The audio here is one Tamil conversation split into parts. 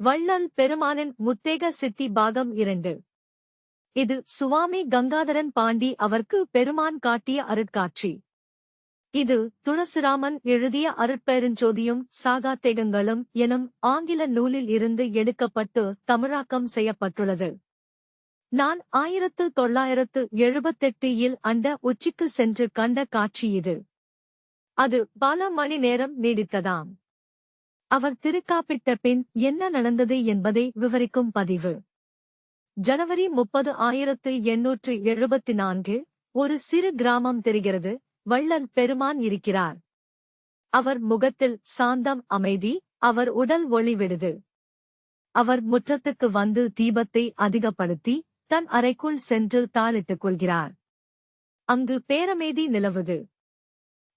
வள்ளல் பெருமானின் முத்தேக சித்தி பாகம் இரண்டு. இது சுவாமி கங்காதரன் பாண்டி அவர்க்கு பெருமான் காட்டிய அருட்காட்சி. இது துளசிராமன் எழுதிய அருட்பெருஞ்சோதியும் சாகாத்தேகங்களும் எனும் ஆங்கில நூலில் இருந்து எடுக்கப்பட்டு தமிழாக்கம் செய்யப்பட்டுள்ளது. நான் ஆயிரத்து தொள்ளாயிரத்து எழுபத்தெட்டு இல் அண்ட உச்சிக்கு சென்று கண்ட காட்சி இது. அது பல மணி நேரம் நீடித்ததாம். அவர் திருக்காப்பிட்ட பின் என்ன நடந்தது என்பதை விவரிக்கும் பதிவு. ஜனவரி முப்பது ஆயிரத்து எண்ணூற்று எழுபத்தி நான்கு ஒரு சிறு கிராமம் தெரிகிறது வள்ளல் பெருமான் இருக்கிறார். அவர் முகத்தில் சாந்தம் அமைதி அவர் உடல் ஒளிவிடுது அவர் முற்றத்துக்கு வந்து தீபத்தை அதிகப்படுத்தி தன் அறைக்குள் சென்று தாளிட்டுக் கொள்கிறார். அங்கு பேரமேதி நிலவுது.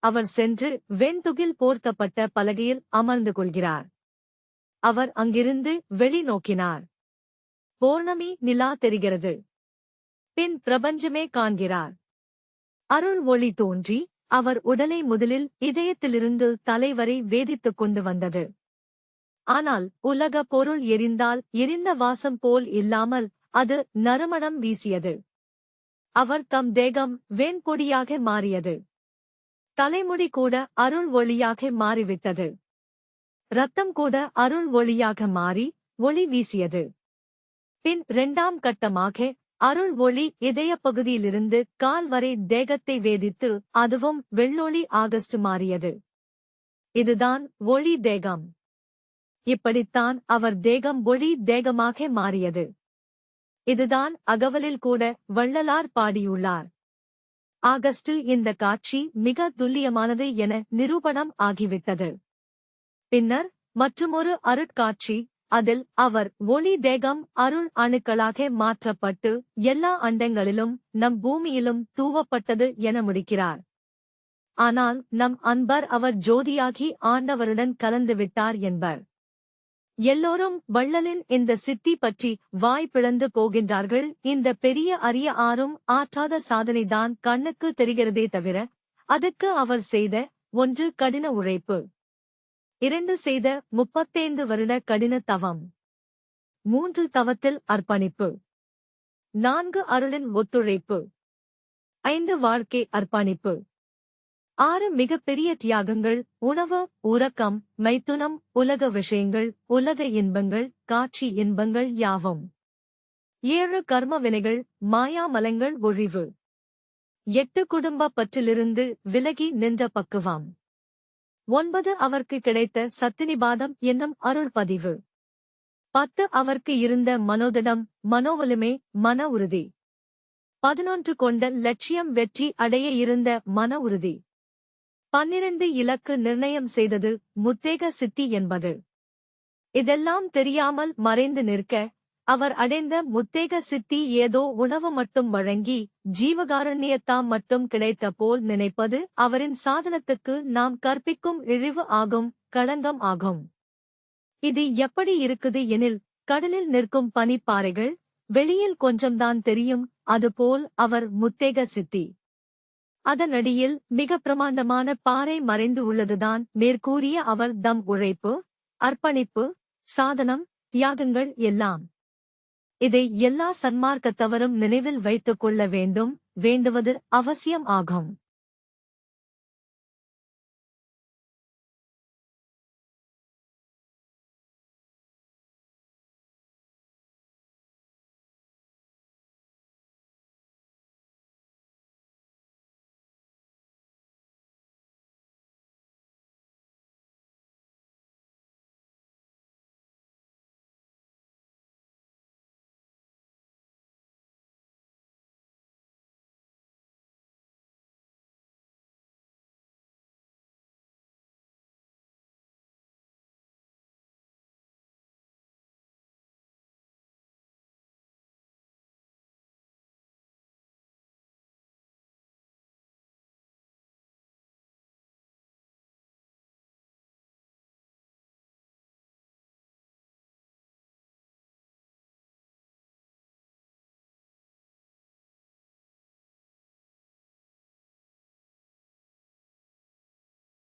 அவர் சென்று வெண்துகில் போர்த்தப்பட்ட பலகையில் அமர்ந்து கொள்கிறார். அவர் அங்கிருந்து வெளி நோக்கினார் பௌர்ணமி நிலா தெரிகிறது. பின் பிரபஞ்சமே காண்கிறார். அருள் ஒளி தோன்றி அவர் உடலை முதலில் இதயத்திலிருந்து தலைவரை வேதித்துக் கொண்டு வந்தது. ஆனால் உலக பொருள் எரிந்தால் எரிந்த வாசம் போல் இல்லாமல் அது நறுமணம் வீசியது. அவர் தம் தேகம் வெண்பொடியாக மாறியது. தலைமுடி கூட அருள் ஒளியாக மாறிவிட்டது. ரத்தம் கூட அருள் ஒளியாக மாறி ஒளி வீசியது. பின் இரண்டாம் கட்டமாக அருள் ஒளி இதய பகுதியிலிருந்து கால் வரை தேகத்தை வேதித்து அதுவும் வெள்ளொளி ஆகஸ்ட் மாறியது. இதுதான் ஒளி தேகம். இப்படித்தான் அவர் தேகம் ஒளி தேகமாக மாறியது. இதுதான் அகவலில் கூட வள்ளலார் பாடியுள்ளார். ஆகஸ்டு இந்த காட்சி மிக துல்லியமானது என நிரூபணம் ஆகிவிட்டது. பின்னர் மற்றுமொரு அருட்காட்சி அதில் அவர் ஒளி தேகம் அருள் அணுக்களாக மாற்றப்பட்டு எல்லா அண்டங்களிலும் நம் பூமியிலும் தூவப்பட்டது என முடிக்கிறார். ஆனால் நம் அன்பர் அவர் ஜோதியாகி ஆண்டவருடன் கலந்துவிட்டார் என்பர். எல்லோரும் வள்ளலின் இந்த சித்தி பற்றி வாய் பிளந்து போகின்றார்கள். இந்த பெரிய அரிய ஆறும் ஆற்றாத சாதனைதான் கண்ணுக்கு தெரிகிறதே தவிர அதுக்கு அவர் செய்த ஒன்று கடின உழைப்பு. இரண்டு செய்த முப்பத்தைந்து வருட கடின தவம். மூன்று தவத்தில் அர்ப்பணிப்பு. நான்கு அருளின் ஒத்துழைப்பு. ஐந்து வாழ்க்கை அர்ப்பணிப்பு. ஆறு மிகப்பெரிய தியாகங்கள் உணவு உறக்கம் மைத்துனம் உலக விஷயங்கள் உலக இன்பங்கள் காட்சி இன்பங்கள் யாவும். ஏழு கர்ம வினைகள் மாயாமலங்கள் ஒழிவு. எட்டு குடும்ப பற்றிலிருந்து விலகி நின்ற பக்குவாம். ஒன்பது அவர்க்கு கிடைத்த சத்தினிபாதம் என்னும் அருள் பதிவு. பத்து அவர்க்கு இருந்த மனோதிடம் மனோவலுமே மன உறுதி. பதினொன்று கொண்ட லட்சியம் வெற்றி அடைய இருந்த மன உறுதி. பன்னிரண்டு இலக்கு நிர்ணயம் செய்தது முத்தேக சித்தி என்பது. இதெல்லாம் தெரியாமல் மறைந்து நிற்க அவர் அடைந்த முத்தேக சித்தி ஏதோ உணவு மட்டும் வழங்கி ஜீவகாரண்யத்தாம் மட்டும் கிடைத்த போல் நினைப்பது அவரின் சாதனத்துக்கு நாம் கற்பிக்கும் இழிவு ஆகும் களங்கம் ஆகும். இது எப்படி இருக்குது எனில் கடலில் நிற்கும் பனிப்பாறைகள் வெளியில் கொஞ்சம்தான் தெரியும் அதுபோல் அவர் முத்தேக சித்தி. அதனடியில் மிக பிரமாண்டமான பாறை மறைந்து உள்ளதுதான். மேற்கூறிய அவர் தம் உழைப்பு அர்ப்பணிப்பு சாதனம் தியாகங்கள் எல்லாம் இதை எல்லா சன்மார்க்கத்தவரும் நினைவில் வைத்துக் கொள்ள வேண்டும். வேண்டுவது அவசியம் ஆகும்.